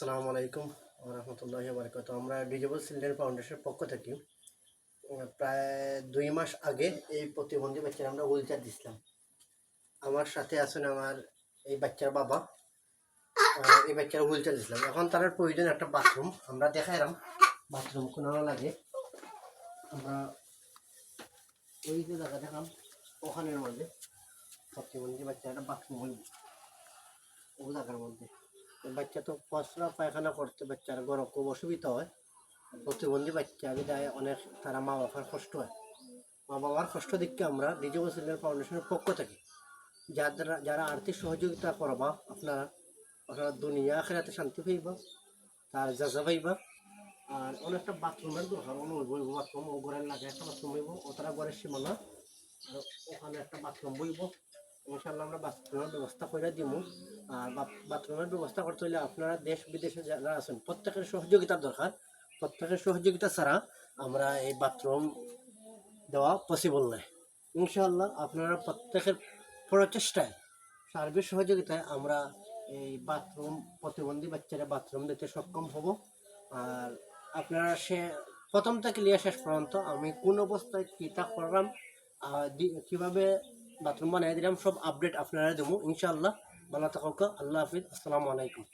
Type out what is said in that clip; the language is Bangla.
আসসালামু আলাইকুম রহমতুল্লাহ বারকাত আমরা ডিজেবল চিলড্রেন ফাউন্ডেশনের পক্ষ থেকে প্রায় দুই মাস আগে এই প্রতিবন্ধী বাচ্চারা আমরা হুইলচার দিছিলাম। আমার সাথে আছেন আমার এই বাচ্চার বাবা। এই বাচ্চার হুইলচার দিছিলাম। এখন তার প্রয়োজন একটা বাথরুম আমরা দেখাইলাম বাথরুম কোনো লাগে। আমরা ওই যে জায়গা দেখাম ওখানের মধ্যে প্রতিবন্ধী বাচ্চা একটা বাথরুম হইব। ও জায়গার মধ্যে। বাচ্চা তো পচরা পায়খানা করতে বাচ্চার গরম খুব অসুবিধা হয়। প্রতিবন্ধী বাচ্চা বিদায়, অনেক তারা মা বাবার কষ্ট হয়। মা বাবার কষ্ট দিককে আমরা ডিজিবল চিলড্রেন ফাউন্ডেশনের পক্ষ থেকে যারা যারা আর্থিক সহযোগিতা করবা, আপনারা আপনারা দুনিয়া আখেরাতে শান্তি পাইবা, তার যাজা পাইবা। আর অনেকটা বাথরুমের দরকার হইব বাথরুম ও ঘরের লাগে একটা বাথরুম হইব, ও তারা ঘরের সীমানা। আর ওখানে একটা বাথরুম বইব ইনশাল্লাহ আমরা বাথরুমের ব্যবস্থা করে দিব আর বাথরুমের ব্যবস্থা করতে হলে আপনারা দেশ বিদেশে যারা আছেন, প্রত্যেকের সহযোগিতার দরকার। প্রত্যেকের সহযোগিতা ছাড়া আমরা এই বাথরুম দেওয়া পসিবল নয়। ইনশাল্লাহ আপনারা প্রত্যেকের প্রচেষ্টায়, সার্বিক সহযোগিতায় আমরা এই বাথরুম প্রতিবন্ধী বাচ্চারা বাথরুম দিতে সক্ষম হব। আর আপনারা সে প্রথম থেকে লিয়ে শেষ পর্যন্ত আমি কোন অবস্থায় কীটা করলাম কীভাবে বাথরুম বানিয়ে দিলাম সব আপডেট আপনারা দেবো। ইনশাআল্লাহ ভালো থাকুক আল্লাহ হাফিজ আসসালামু আলাইকুম।